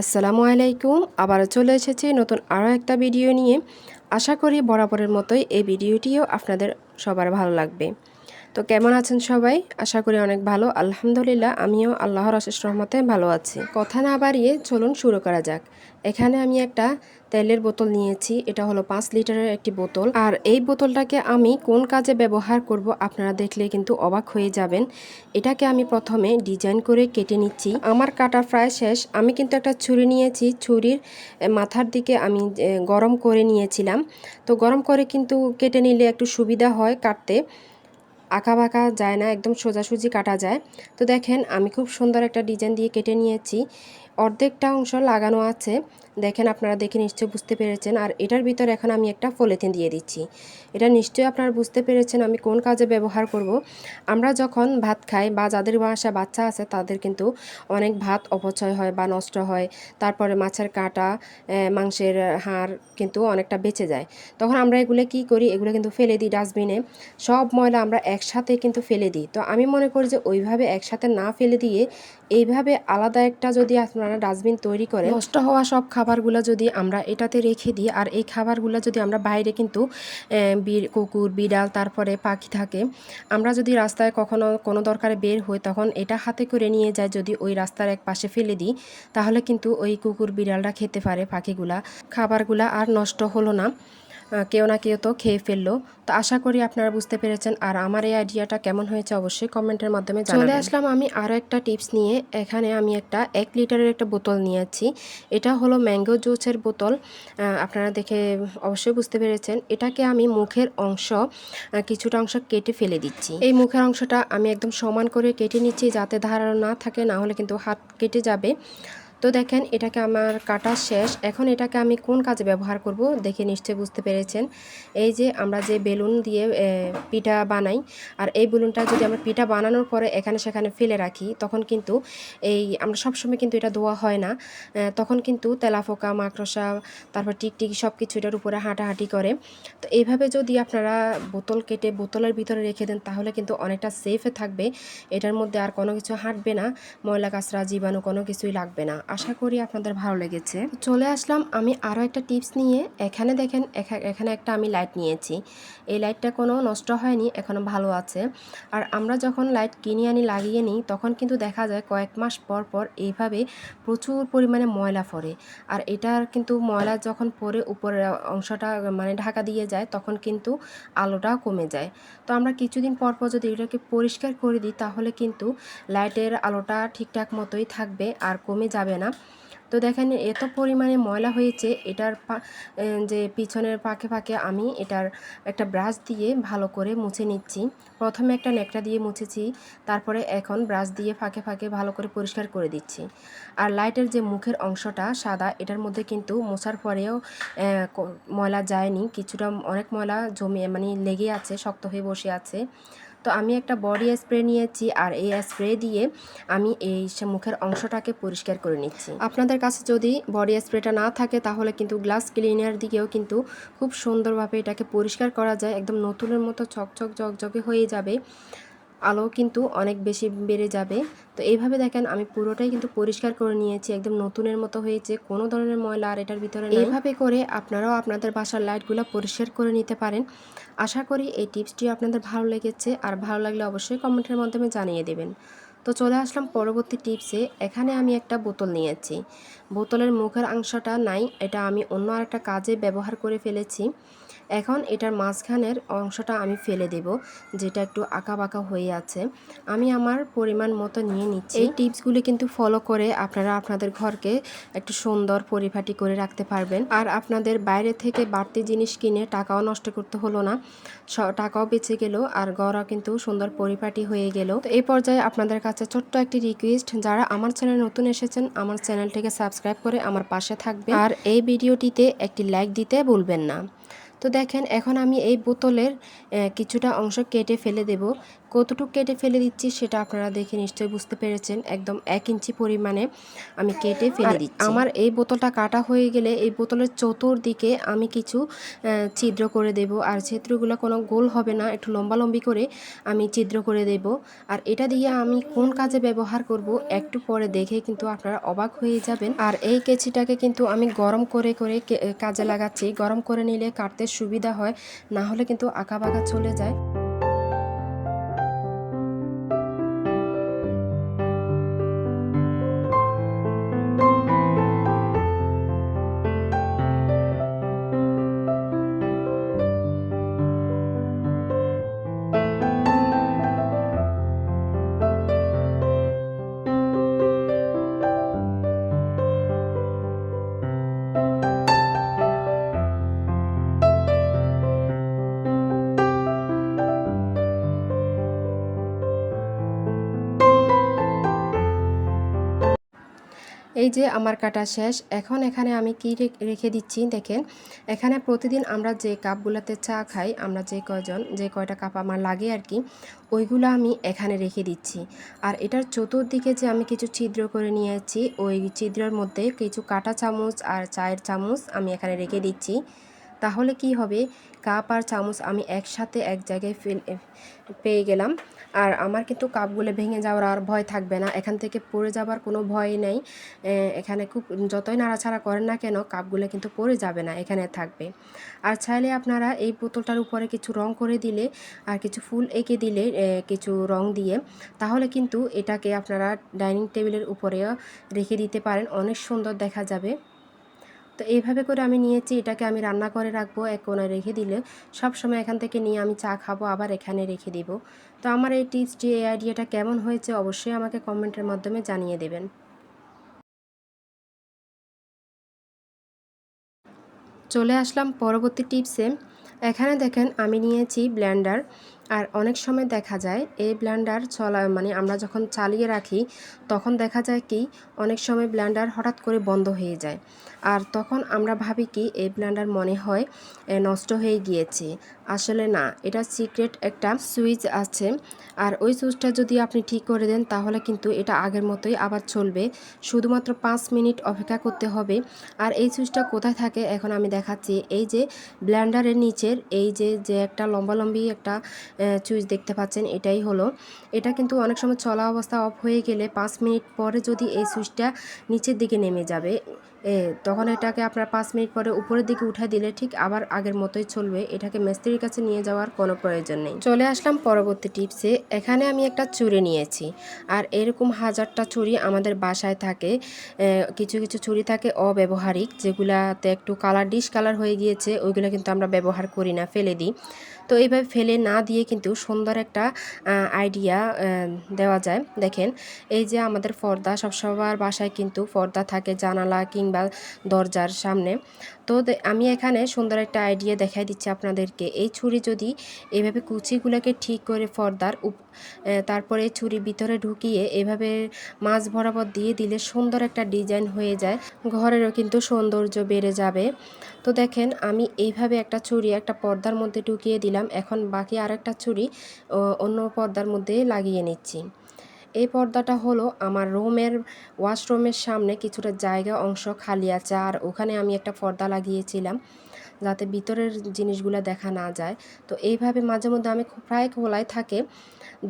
আসসালামু আলাইকুম। আবারও চলে এসেছি নতুন আরও একটা ভিডিও নিয়ে। আশা করি বরাবরের মতোই এই ভিডিওটিও আপনাদের সবার ভালো লাগবে। তো কেমন আছেন সবাই? আশা করি অনেক ভালো। আলহামদুলিল্লাহ, আমিও আল্লাহর অশেষ রহমতে ভালো আছি। কথা না বাড়িয়ে চলুন শুরু করা যাক। এখানে আমি একটা তেলের বোতল নিয়েছি। এটা হলো পাঁচ লিটারের একটি বোতল। আর এই বোতলটাকে আমি কোন কাজে ব্যবহার করব আপনারা দেখলে কিন্তু অবাক হয়ে যাবেন। এটাকে আমি প্রথমে ডিজাইন করে কেটে নিচ্ছি। আমার কাটা প্রায় শেষ। আমি কিন্তু একটা ছুরি নিয়েছি। ছুরির মাথার দিকে আমি গরম করে নিয়েছিলাম। তো গরম করে কিন্তু কেটে নিলে একটু সুবিধা হয় কাটতে। আঁকা বাঁকা যায় না, একদম সোজাসুজি কাটা যায়। তো দেখেন, আমি খুব সুন্দর একটা ডিজাইন দিয়ে কেটে নিয়েছি। অর্ধেকটা অংশ লাগানো আছে। দেখেন আপনারা দেখে নিশ্চয়ই বুঝতে পেরেছেন। আর এটার ভিতর এখন আমি একটা পলিথিন দিয়ে দিচ্ছি। এটা নিশ্চয়ই আপনারা বুঝতে পেরেছেন আমি কোন কাজে ব্যবহার করব। আমরা যখন ভাত খাই বা যাদের বাসা বাচ্চা আছে, তাদের কিন্তু অনেক ভাত অপচয় হয় বা নষ্ট হয়। তারপরে মাছের কাঁটা মাংসের হাড় কিন্তু অনেকটা বেঁচে যায়। তখন আমরা এগুলো কি করি? এগুলো কিন্তু ফেলে দিই ডাস্টবিনে। সব ময়লা আমরা একসাথে কিন্তু ফেলে দিই। তো আমি মনে করি যে ওইভাবে একসাথে না ফেলে দিয়ে এইভাবে আলাদা একটা যদি আপনারা ডাস্টবিন তৈরি করে নষ্ট হওয়া সব খাবারগুলো যদি আমরা এটাতে রেখে দিই, আর এই খাবারগুলো যদি আমরা বাইরে কিন্তু কুকুর, বিড়াল, তারপরে পাখি থাকে, আমরা যদি রাস্তায় কখনো কোনো দরকারে বের হই, তখন এটা হাতে করে নিয়ে যায় যদি ওই রাস্তার এক পাশে ফেলে দিই, তাহলে কিন্তু ওই কুকুর, বিড়ালরা খেতে পারে পাখিগুলা। খাবারগুলা আর নষ্ট হলো না। কেউ না কেউ তো খেয়ে ফেলল। তো আশা করি আপনারা বুঝতে পেরেছেন। আর আমার এই আইডিয়াটা কেমন হয়েছে অবশ্যই কমেন্টের মাধ্যমে চলে আসলাম আমি আরও একটা টিপস নিয়ে। এখানে আমি একটা এক লিটারের একটা বোতল নিয়েছি এটা হলো ম্যাঙ্গো জুসের বোতল। আপনারা দেখে অবশ্যই বুঝতে পেরেছেন। এটাকে আমি মুখের অংশ কিছুটা অংশ কেটে ফেলে দিচ্ছি। এই মুখের অংশটা আমি একদম সমান করে কেটে নিচ্ছি যাতে ধারালো না থাকে না হলে কিন্তু হাত কেটে যাবে। তো দেখেন, এটাকে আমার কাটা শেষ। এখন এটাকে আমি কোন কাজে ব্যবহার করব দেখে নিশ্চয়ই বুঝতে পেরেছেন। এই যে আমরা যে বেলুন দিয়ে পিঠা বানাই, আর এই বেলুনটা যদি আমরা পিঠা বানানোর পরে এখানে সেখানে ফেলে রাখি, তখন কিন্তু এই আমরা সবসময় কিন্তু এটা ধোয়া হয় না। তখন কিন্তু তেলাফোকা মাকড়সা, তারপর টিকটিকি সব কিছু এটার উপরে হাঁটাহাঁটি করে। তো এইভাবে যদি আপনারা বোতল কেটে বোতলের ভিতরে রেখে দেন, তাহলে কিন্তু অনেকটা সেফে থাকবে। এটার মধ্যে আর কোনো কিছু হাঁটবে না। ময়লা কাঁচরা, জীবাণু কোনো কিছুই লাগবে না। আশা করি আপনাদের ভালো লেগেছে। চলে আসলাম আমি আরও একটা টিপস নিয়ে। এখানে দেখেন এখানে একটা আমি লাইট নিয়েছি। এই লাইটটা কোনো নষ্ট হয়নি এখনও ভালো আছে। আর আমরা যখন লাইট কিনে আনি, লাগিয়ে নিই, তখন কিন্তু দেখা যায় কয়েক মাস পর পর এইভাবে প্রচুর পরিমাণে ময়লা পড়ে। আর এটার কিন্তু ময়লা যখন পরে উপরের অংশটা মানে ঢাকা দিয়ে যায়, তখন কিন্তু আলোটাও কমে যায়। তো আমরা কিছুদিন পর পর যদি এটাকে পরিষ্কার করে দিই, তাহলে কিন্তু লাইটের আলোটা ঠিকঠাক মতোই থাকবে আর কমে যাবে না। তো দেখেন, এত পরিমাণে ময়লা হয়েছে, এটার যে পিছনের পাকে পাকে আমি এটার একটা ব্রাশ দিয়ে ভালো করে মুছে নিচ্ছি। প্রথমে একটা নেকটা দিয়ে মুছেছি, তারপরে এখন ব্রাশ দিয়ে ফাঁকে ফাঁকে ভালো করে পরিষ্কার করে দিচ্ছি। আর লাইটের যে মুখের অংশটা সাদা, এটার মধ্যে কিন্তু মোছার পরেও ময়লা যায়নি। কিছুটা অনেক ময়লা জমে মানে লেগে আছে, শক্ত হয়ে বসে আছে। তো আমি একটা বডি স্প্রে নিয়েছি আর এই স্প্রে দিয়ে আমি এই মুখের অংশটাকে পরিষ্কার করে নিচ্ছি। আপনাদের কাছে যদি বডি স্প্রেটা না থাকে তাহলে কিন্তু গ্লাস ক্লিনার দিকেও কিন্তু খুব সুন্দরভাবে এটাকে পরিষ্কার করা যায়, একদম নতুনের মতো ছকছক ঝকঝকে হয়ে যাবে। আলো কিন্তু অনেক বেশি বেড়ে যাবে। তো এইভাবে দেখেন আমি পুরোটাই কিন্তু পরিষ্কার করে নিয়েছি, একদম নতুনের মতো হয়েছে, কোনো ধরনের ময়লা আর এটার ভিতরে এইভাবে করে আপনারাও আপনাদের বাসার লাইটগুলো পরিষ্কার করে নিতে পারেন। আশা করি এই টিপসটি আপনাদের ভালো লেগেছে, আর ভালো লাগলে অবশ্যই কমেন্টের মাধ্যমে জানিয়ে দেবেন। তো চলে আসলাম পরবর্তী টিপসে, এখানে আমি একটা বোতল নিয়েছি। বোতলের মুখের অংশটা নাই, এটা আমি অন্য আরেকটা কাজে ব্যবহার করে ফেলেছি। এখন এটার মাঝখানের অংশটা আমি ফেলে দেব, যেটা একটু আঁকা বাঁকা হয়ে আছে। আমি আমার পরিমাণ মতো নিয়ে নিচ্ছি। এই টিপসগুলি কিন্তু ফলো করে আপনারা আপনাদের ঘরকে একটু সুন্দর পরিপাটি করে রাখতে পারবেন। আর আপনাদের বাইরে থেকে বাড়তি জিনিস কিনে টাকাও নষ্ট করতে হলো না। টাকাও বেঁচে গেল আর গড়া কিন্তু সুন্দর পরিপাটি হয়ে গেল। তো এই পর্যায়ে আপনাদের কাছে ছোট্ট একটি রিকোয়েস্ট যারা আমার চ্যানেল নতুন এসেছেন, আমার চ্যানেলটিকে সাবস্ক্রাইব করে আমার পাশে থাকবে আর এই ভিডিওটিতে একটি লাইক দিতে ভুলবেন না। তো দেখেন এখন আমি এই বোতলের কিছুটা অংশ কেটে ফেলে দেব। কতটুকু কেটে ফেলে দিচ্ছি সেটা আপনারা দেখে নিশ্চয়ই বুঝতে পেরেছেন। একদম এক ইঞ্চি পরিমাণে আমি কেটে ফেলে দিচ্ছি। আমার এই বোতলটা কাটা হয়ে গেলে এই বোতলের চতুর্দিকে আমি কিছু ছিদ্র করে দেব। আর ছিদ্রগুলো কোনো গোল হবে না একটু লম্বালম্বি করে আমি ছিদ্র করে দেব। আর এটা দিয়ে আমি কোন কাজে ব্যবহার করব একটু পরে দেখে কিন্তু আপনারা অবাক হয়ে যাবেন। আর এই কেচিটাকে কিন্তু আমি গরম করে করে কাজে লাগাচ্ছি। গরম করে নিলে কাটতে সুবিধা হয় না হলে কিন্তু আঁকা বাঁকা চলে যায়। এই যে আমার কাটা শেষ, এখন এখানে আমি কি রেখে দিচ্ছি দেখেন। এখানে প্রতিদিন আমরা যে কাপগুলোতে চা খাই, আমরা যে কয়জন, যে কয়টা কাপ আমার লাগে আর কি, ওইগুলো আমি এখানে রেখে দিচ্ছি। আর এটার চতুর্দিকে যে আমি কিছু ছিদ্র করে নিয়েছি, ওই ছিদ্রের মধ্যে কিছু কাটা চামচ আর চায়ের চামচ আমি এখানে রেখে দিচ্ছি। তাহলে কি হবে? কাপ আর চামচ আমি একসাথে এক জায়গায় পেয়ে গেলাম। আর আমার কিন্তু কাপগুলো ভেঙে যাওয়ার আর ভয় থাকবে না। এখান থেকে পড়ে যাবার কোনো ভয় নেই। এখানে খুব যতই নাড়াছাড়া করেন না কেন, কাপগুলো কিন্তু পড়ে যাবে না, এখানে থাকবে। আর চাইলে আপনারা এই বোতলটার উপরে কিছু রং করে দিলে আর কিছু ফুল এঁকে দিলে কিছু রং দিয়ে, তাহলে কিন্তু এটাকে আপনারা ডাইনিং টেবিলের উপরেও রেখে দিতে পারেন। অনেক সুন্দর দেখা যাবে। তো এইভাবে করে আমি নিয়েছি, এটাকে আমি রান্না করে রাখব, এক কোনায় রেখে দিলে সব সময় এখান থেকে নিয়ে আমি চা খাব, আবার এখানে রেখে দিব। তো আমার এই টিপসটি এই আইডিয়াটা কেমন হয়েছে অবশ্যই আমাকে কমেন্টের মাধ্যমে জানিয়ে দেবেন। চলে আসলাম পরবর্তী টিপসে। এখানে দেখেন আমি নিয়েছি ব্ল্যান্ডার আর অনেক সময় দেখা যায় এই ব্ল্যান্ডার চলা মানে আমরা যখন চালিয়ে রাখি, তখন দেখা যায় কি, অনেক সময় ব্ল্যান্ডার হঠাৎ করে বন্ধ হয়ে যায়। আর তখন আমরা ভাবি কি, এই ব্ল্যান্ডার মনে হয় নষ্ট হয়ে গিয়েছে। আসলে না, এটা সিক্রেট একটা সুইচ আছে। আর ওই সুইচটা যদি আপনি ঠিক করে দেন, তাহলে কিন্তু এটা আগের মতোই আবার চলবে। শুধুমাত্র পাঁচ মিনিট অপেক্ষা করতে হবে। আর এই সুইচটা কোথায় থাকে, এখন আমি দেখাচ্ছি। এই যে ব্ল্যান্ডারের নিচের, এই যে যে একটা লম্বালম্বি একটা সুইচ দেখতে পাচ্ছেন, এটাই হলো। এটা কিন্তু অনেক সময় চলা অবস্থা অফ হয়ে গেলে পাঁচ মিনিট পরে যদি এই সুইচটা নিচের দিকে নেমে যাবে তখন এটাকে আপনার পাঁচ মিনিট পরে উপরের দিকে উঠে দিলে ঠিক আবার আগের মতোই চলবে। এটাকে মিস্ত্রির কাছে নিয়ে যাওয়ার কোনো প্রয়োজন নেই। চলে আসলাম পরবর্তী টিপসে। এখানে আমি একটা চুড়ি নিয়েছি। আর এরকম হাজারটা চুড়ি আমাদের বাসায় থাকে। কিছু কিছু চুড়ি থাকে অব্যবহারিক, যেগুলাতে একটু কালার ডিশ কালার হয়ে গিয়েছে, ওইগুলো কিন্তু আমরা ব্যবহার করি না, ফেলে দিই। তো এইভাবে ফেলে না দিয়ে কিন্তু সুন্দর একটা আইডিয়া দেওয়া যায়। দেখেন, এই যে আমাদের পর্দা সব সবার বাসায় কিন্তু পর্দা থাকে, জানালা কিংবা দরজার সামনে। তো আমি এখানে সুন্দর একটা আইডিয়া দেখাই দিচ্ছি আপনাদেরকে। এই ছুরি যদি এইভাবে কুচিগুলোকে ঠিক করে পর্দার তারপরে ছুরি ভিতরে ঢুকিয়ে এভাবে মাছ বরাবর দিয়ে দিলে সুন্দর একটা ডিজাইন হয়ে যায়। ঘরেরও কিন্তু সৌন্দর্য বেড়ে যাবে। তো দেখেন, আমি এইভাবে একটা ছুরি একটা পর্দার মধ্যে ঢুকিয়ে দিলাম। এখন বাকি আরেকটা ছুরি অন্য পর্দার মধ্যে লাগিয়ে নিচ্ছি। এই পর্দাটা হলো আমার রুমের ওয়াশরুমের সামনে কিছুটা জায়গা, অংশ খালি আছে। আর ওখানে আমি একটা পর্দা লাগিয়েছিলাম যাতে ভিতরের জিনিসগুলো দেখা না যায়। তো এইভাবে মাঝে মধ্যে আমি প্রায় খোলাই থাকে।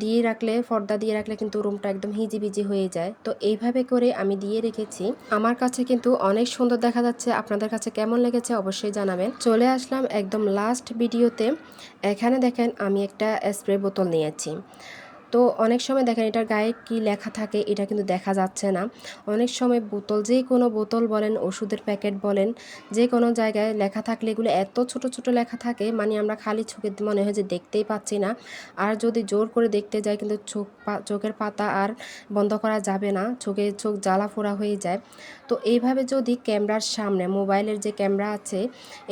দিয়ে রাখলে, পর্দা দিয়ে রাখলে কিন্তু রুমটা একদম হিজিবিজি হয়ে যায়। তো এইভাবে করে আমি দিয়ে রেখেছি। আমার কাছে কিন্তু অনেক সুন্দর দেখা যাচ্ছে। আপনাদের কাছে কেমন লেগেছে অবশ্যই জানাবেন। চলে আসলাম একদম লাস্ট ভিডিওতে এখানে দেখেন আমি একটা স্প্রে বোতল নিয়েছি। তো অনেক সময় দেখেন এটার গায়ে কি লেখা থাকে এটা কিন্তু দেখা যাচ্ছে না। অনেক সময় বোতল, যে কোনো বোতল বলেন, ওষুধের প্যাকেট বলেন, যে কোনো জায়গায় লেখা থাকলে এগুলো এত ছোট ছোট লেখা থাকে মানে আমরা খালি চোখে মনে হয় যে দেখতেই পাচ্ছি না। আর যদি জোর করে দেখতে যাই কিন্তু চোখ চোখের পাতা আর বন্ধ করা যাবে না, চোখে চোখ জ্বালা ফোড়া হয়ে যায়। তো এইভাবে যদি ক্যামেরার সামনে, মোবাইলের যে ক্যামেরা আছে,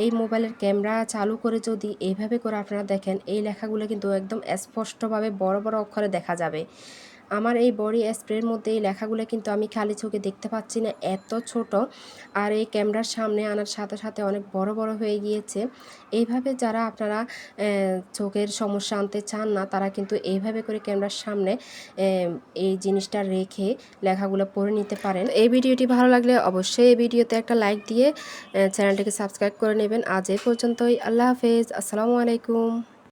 এই মোবাইলের ক্যামেরা চালু করে যদি এইভাবে করে আপনারা দেখেন, এই লেখাগুলো কিন্তু একদম স্পষ্টভাবে বড় বড় অক্ষরে দেখা যাবে। আমার এই বডি স্প্রের মধ্যে এই লেখাগুলো কিন্তু আমি খালি চোখে দেখতে পাচ্ছি না, এত ছোট। আর এই ক্যামেরার সামনে আনার সাথে সাথে অনেক বড় বড় হয়ে গিয়েছে। এইভাবে যারা আপনারা চোখের সমস্যা আনতে চান না, তারা কিন্তু এইভাবে করে ক্যামেরার সামনে এই জিনিসটা রেখে লেখাগুলো পড়ে নিতে পারেন। এই ভিডিওটি ভালো লাগলে অবশ্যই এই ভিডিওতে একটা লাইক দিয়ে চ্যানেলটিকে সাবস্ক্রাইব করে নেবেন। আজ এ পর্যন্তই। আল্লাহ হাফেজ। আসসালামু আলাইকুম।